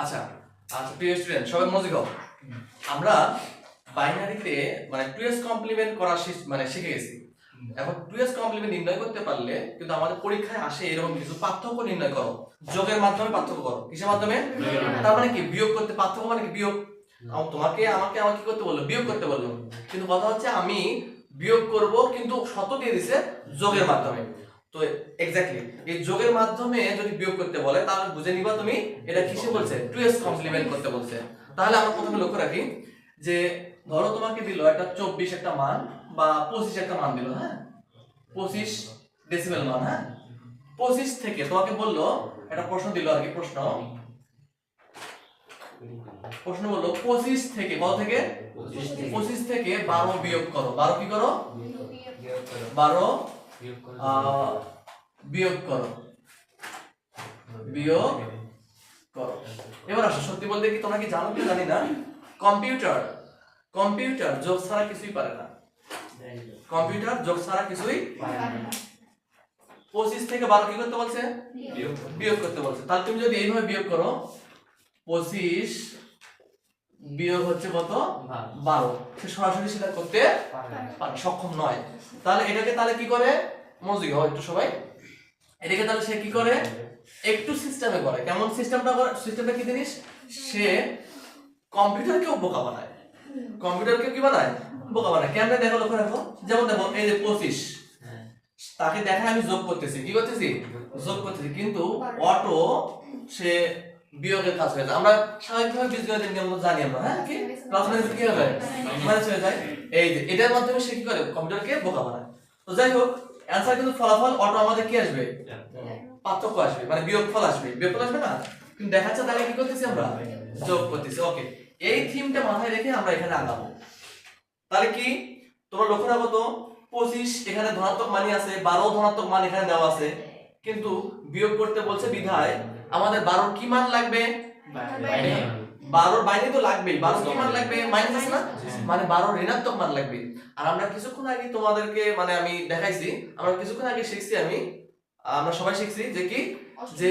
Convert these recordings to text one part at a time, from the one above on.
আচ্ছা আচ্ছা প্রিয় স্টুডেন্ট সবাই মনোযোগ আমরা বাইনারিতে মানে টু এস কমপ্লিমেন্ট করা মানে শিখে গেছি। এখন টু এস কমপ্লিমেন্ট নির্ণয় করতে পারলে কিন্তু আমাদের পরীক্ষায় আসে এরকম কিছু পার্থক্য নির্ণয় করো। যোগের মাধ্যমে পার্থক্য করো। কিসের মাধ্যমে? তার মানে কি? বিয়োগ করতে পার্থক্য মানে কি? বিয়োগ। তোমাকে, আমাকে আমাকে কি করতে বলল? বিয়োগ করতে বলল। কিন্তু কথা হচ্ছে আমি বিয়োগ করব কিন্তু শত দিয়ে দিছে যোগের মাধ্যমে। তো এক্স্যাক্টলি এই যোগের মাধ্যমে যদি বিয়োগ করতে বলে তাহলে বুঝে নিবা তুমি এটা কিসে বলছে? টু এস কমপ্লিমেন্ট করতে বলছে। তাহলে আমরা প্রথমে লক্ষ্য রাখি যে ধরো তোমাকে দিল একটা চব্বিশ একটা মান বা পঁচিশ একটা মান দিল হ্যাঁ? পঁচিশ ডেসিমেল মান হ্যাঁ? পঁচিশ থেকে তোমাকে বলল একটা প্রশ্ন দিল আর কি প্রশ্ন। প্রশ্ন বলল পঁচিশ থেকে কত থেকে? পঁচিশ থেকে। বারো বিয়োগ করো। বারো কি করো। বারো বিয়োগ করো বিয়োগ করো। এবার আসো সত্যি বলতে কি তোমরা কি জানো কি জানি না? কম্পিউটার কম্পিউটার যোগ ছাড়া কিছুই পারে না। কম্পিউটার যোগ ছাড়া কিছুই পঁচিশ থেকে বারো কি করতে বলছে? বিয়োগ করতে। বলছে। তাহলে তুমি যদি এইভাবে বিয়োগ করো পঁচিশ বিয়োগ হচ্ছে কত? বারো। সে সরাসরি সেটা করতে সক্ষম নয়। তাহলে এটাকে তাহলে কি করে? মনোযোগী হয় একটু সবাই? এটাকে তাহলে সে কি করে? একটু সিস্টেমে করে। কেমন সিস্টেমটা করে? সিস্টেমটা কি জিনিস? সে কম্পিউটারকেও বোকা বানায়। কম্পিউটারকে কি বানায়? বোকা বানায়। কেমনে দেখো লক্ষ্য রাখো। যেমন দেখো এই যে পঁচিশ। তাকে দেখায় আমি যোগ করতেছি। কি করতেছি? যোগ করতেছি। কিন্তু অটো সে বিয়োগের কাজ হয়ে যায় আমরা স্বাভাবিকভাবে বীজগণিতের নিয়ম জানি আমরা হ্যাঁ? কি? প্লাস মাইনাস কি হবে? মাইনাস হয়ে যায়। এই যে এটার মাধ্যমে সে কি করে? কম্পিউটারকে বোকা বানায়। তো যাই হোক অ্যান্সার কিন্তু ফলাফল অটো আমাদের কি আসবে? পার্থক্য আসবে মানে বিয়োগ ফল আসবে। বিয়োগ ফল আসবে না? কিন্তু দেখা যাচ্ছে তাহলে কি করতেছি আমরা? যোগ করতেছি ওকে এই থিমটা মাথায় রেখে আমরা এখানে আগাবো। তাহলে কি? তোমরা লক্ষ্য রাখো তো পঁচিশ এখানে ধনাত্মক মানই আছে বারো ধনাত্মক মান এখানে দেওয়া আছে। কিন্তু বিয়োগ করতে বলছে বিধায় আমাদের বারোর কি মান লাগবে? বারোর বাইরে তো লাগবেই। বারো কি মান লাগবে? মাইনাস না? মানে বারো ঋণাত্মক মান লাগবে। আর আমরা কিছুক্ষণ আগে তোমাদেরকে মানে আমি দেখাইছি আমরা কিছুক্ষণ আগে শিখছি আমি আমরা সবাই শিখছি যে কি? যে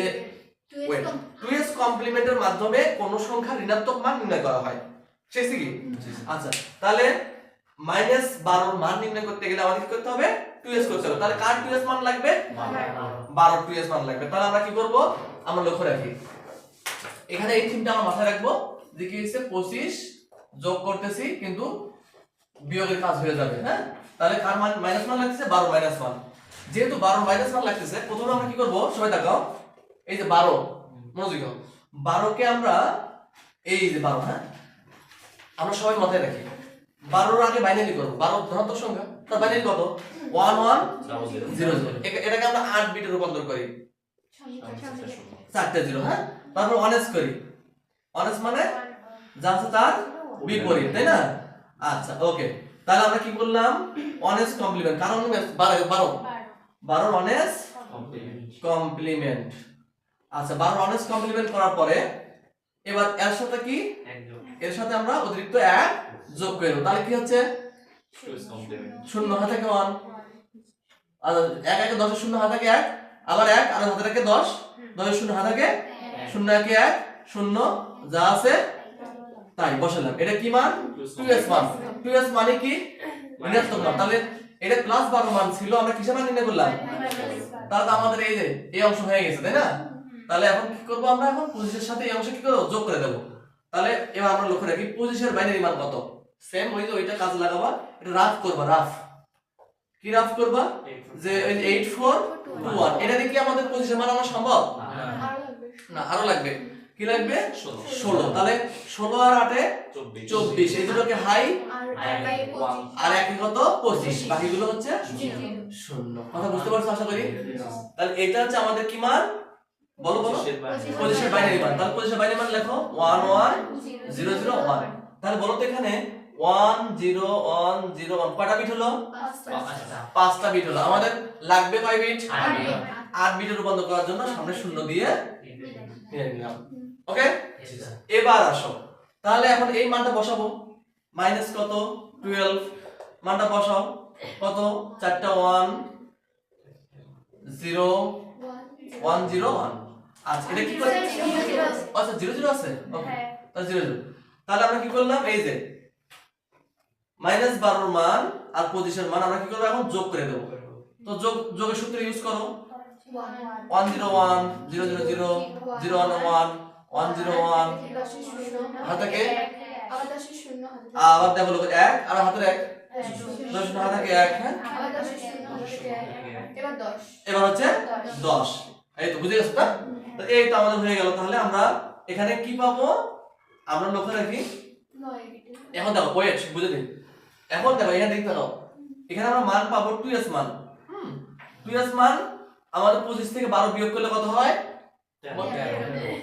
কমপ্লিমেন্টের মাধ্যমে কোন সংখ্যা ঋণাত্মক মান নির্ণয় করা হয়। শিখছি কি? আচ্ছা তাহলে মাইনাস বারোর মান নির্ণয় করতে গেলে আমাদের কি করতে হবে? টু এস করতে হবে। তাহলে কার টু এস মান লাগবে? বারো টু এস মান লাগবে। তাহলে আমরা কি করব? আমরা লক্ষ্য রাখি। এখানে এই থিমটা আমরা মাথায় রাখব। যে কি হচ্ছে পঁচিশ যোগ করতেছি কিন্তু বিয়োগের কাজ হয়ে যাবে হ্যাঁ? তাহলে কার মান মাইনাস মান লাগতেছে? বারো মাইনাস মান যেহেতু বারো মাইনাস মান লাগতেছে প্রথমে আমরা কি করব? সবাই দেখাও এই যে বারো মনোযোগ। বারোকে আমরা এই যে বারো হ্যাঁ? আমরা সবাই মাথায় রাখি। বারোর আগে বাইনারি করব। বারো ধনাত্মক সংখ্যা। তার বাইনারি কত? ওয়ান ওয়ান জিরো জিরো এটাকে আমরা আট বিটে রূপান্তর করি। চারটে জিরো হ্যাঁ? তারপর অনেস করি। অনেস মানে? যা আছে তার বিপরীত তাই না? আচ্ছা ওকে তাহলে আমরা কি করলাম? অনেস কমপ্লিমেন্ট কারণ বারো বারো। বারো। অনেস কমপ্লিমেন্ট আচ্ছা বারো অনেস কমপ্লিমেন্ট করার পরে এবার এর সাথে কি? এর সাথে আমরা অতিরিক্ত এক যোগ করে দেবো। তাহলে কি হচ্ছে? শূন্য হাতে থেকে ওয়ান আর এক একে দশের শূন্য হাতে থেকে এক। আবার এক আর হাতে দশ। দশের শূন্য হাতে থেকে শূন্য একে এক শূন্য যা আছে তাই বসালাম। এটা কি মান? টু এস মান। টু এস মানে কি? ঋণাত্মক মান তাহলে এটা প্লাস বারো মান ছিল আমরা কিসের মান নির্ণয় করলাম? তাহলে আমাদের এই যে এই অংশ হয়ে গেছে তাই না? তাহলে এখন কি করব আমরা এখন? পঁচিশের সাথে এই অংশ কি করব? যোগ করে দেবো। তাহলে এবার আমরা লক্ষ্য রাখি পঁচিশের বাইনারি মান কত? সেম ওই যে ওইটা কাজ লাগাবা। এটা রাফ করবা রাফ। কি রাফ করবা? যে ওই এইট ফোর টু ওয়ান এটা দিয়ে কি আমাদের পঁচিশের মান আনা সম্ভব? না আরও লাগবে। কি লাগবে? ষোলো। তাহলে ষোলো আর আটে চব্বিশ। এই দুটোকে হাই আর একই কত? পঁচিশ। বাকিগুলো হচ্ছে শূন্য। কথা বুঝতে পারছ আশা করি? তাহলে এটা হচ্ছে আমাদের কি মান? বলো বলো। পঁচিশের বাইনারি মান। তাহলে পঁচিশের বাইনারি মান লেখো। One one zero zero one. তাহলে বলো তো এখানে। One zero one zero one. কয়টা বিট হলো? পাঁচটা। বিট হলো। আমাদের লাগবে কয় বিট আট বিটে রূপান্তর করার জন্য সামনে শূন্য দিয়ে নিলাম ওকে এবার আসো। তাহলে এখন এই মানটা বসাবো। মাইনাস কত? টুয়েলভ মানটা বসাও। কত? চারটা one zero one zero one আচ্ছা এটা কি করে? আচ্ছা জিরো জিরো আছে? ওকে তাহলে জিরো জিরো তাহলে আমরা কি করলাম? এই যে। মাইনাস বারোর মান আর পঁচিশের মান আমরা কি করব এখন? যোগ করে দেবো। তো যোগ যোগের সূত্র ইউজ করো। One zero one zero zero zero zero one one one zero one হাতাকে আবার দেবো লোক এক আর হাতের এক। দশ শূন্য হাতাকে এক হ্যাঁ? এবার হচ্ছে দশ। এই তো বুঝে গেছো তো? এই তো আমাদের হয়ে গেল। তাহলে আমরা এখানে কি পাবো? আমরা লক্ষ্য রাখি। এখন দেখো ওয়েট বুঝে দিন। এখন দেখো, এখানে দেখতে দাও এখানে আমরা মান পাবো টু এস মান। টু এস মান আমাদের পঁচিশ থেকে বারো বিয়োগ করলে কত হয়?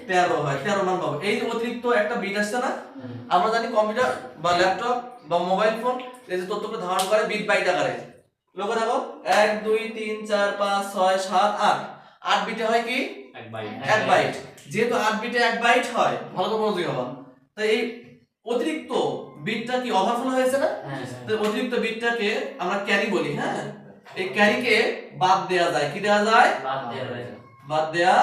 তেরো। হয় তেরো মান পাবো এই যে অতিরিক্ত একটা বিট আসছে না? আমরা জানি কম্পিউটার বা ল্যাপটপ বা মোবাইল ফোন এই যে তথ্যকে ধারণ করে বিট বাইট আকারে। লক্ষ্য দেখো এক দুই তিন চার পাঁচ ছয় সাত আট। আট বিটে হয় কি? এক বাইট যেহেতু আট বিটে এক বাইট হয় ভালো করে মনোযোগী হবা তাই এই অতিরিক্ত বিটটা কি ওভারফ্লো হয়েছে না? তো অতিরিক্ত বিটটাকে আমরা ক্যারি বলি হ্যাঁ? এই ক্যারিকে বাদ দেয়া যায়। কি দেয়া যায়। বাদ দেয়া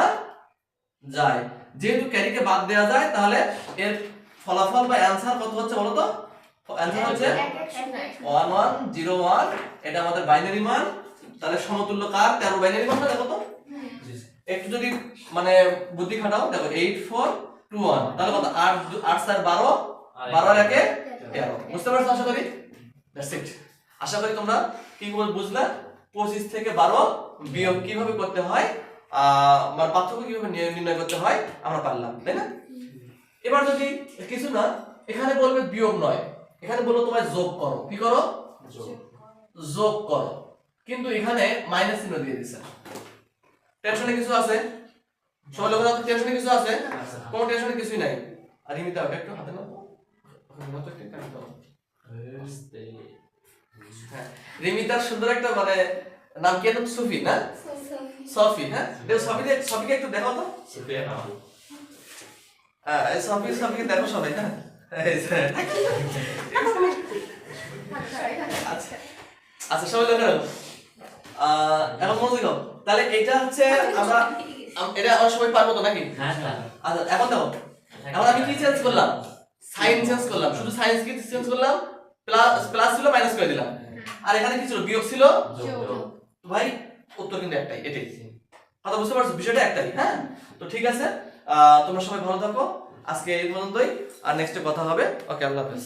যায়। যেহেতু ক্যারিকে বাদ দেয়া যায় তাহলে এর ফলাফল বা অ্যানসার কত হচ্ছে বলো তো? হচ্ছে ওয়ান ওয়ান জিরো ওয়ান এটা আমাদের বাইনারি মান। তাহলে সমতুল্য কার? তেরো বাইনারি মান দেখো তো? একটু যদি মানে বুদ্ধি খাটাও দেখো এইট ফোর টু ওয়ান তাহলে কত? আট আট চার বারো। বারো একে তেরো। বুঝতে পারছ আশা করি? আশা করি তোমরা কি বুঝলে? পঁচিশ থেকে বারো বিয়োগ কীভাবে করতে হয়? মানে পার্থক্য কীভাবে নির্ণয় করতে হয় আমরা পারলাম তাই না? এবার যদি কিছু না এখানে বলবে বিয়োগ নয়। এখানে বলব তোমায় যোগ করো। কি করো? যোগ করো। কিন্তু এখানে মাইনাস চিহ্ন দিয়ে দিছে। টেনশনে কিছু আছে? সবাই লোকের হাতে টেনশনে কিছু আছে? কোনো টেনশনে কিছুই নাই। আর ইমিতা ওটা একটু হাতে নাও। হ্যাঁ। রিমিতার সুন্দর একটা মানে নাম কি একদম সুফি না? সফি হ্যাঁ? দেখো সফিকে সফিকে একটু দেখো তো। হ্যাঁ এই সফি সফিকে দেখো সবাই হ্যাঁ? আচ্ছা আচ্ছা সবাই দেখো। এখন মনোযোগ দাও। তাহলে এটা হচ্ছে আমরা এটা আমরা সবাই পারব তো নাকি? আচ্ছা এখন দেখো এখন আমি কি চেঞ্জ করলাম? সাইন চেঞ্জ করলাম শুধু সাইন্স কি চেঞ্জ করলাম? প্লাস প্লাস ছিল মাইনাস করে দিলাম। আর এখানে কি ছিল? বিয়োগ ছিল? ভাই উত্তর কিন্তু একটাই, এটাই কথা বুঝতে পারছ? বিষয়টা একটাই হ্যাঁ? তো ঠিক আছে তোমরা সবাই ভালো থাকো। আজকে এই পর্যন্তই, আর নেক্সটে কথা হবে। ওকে আল্লাহ হাফেজ।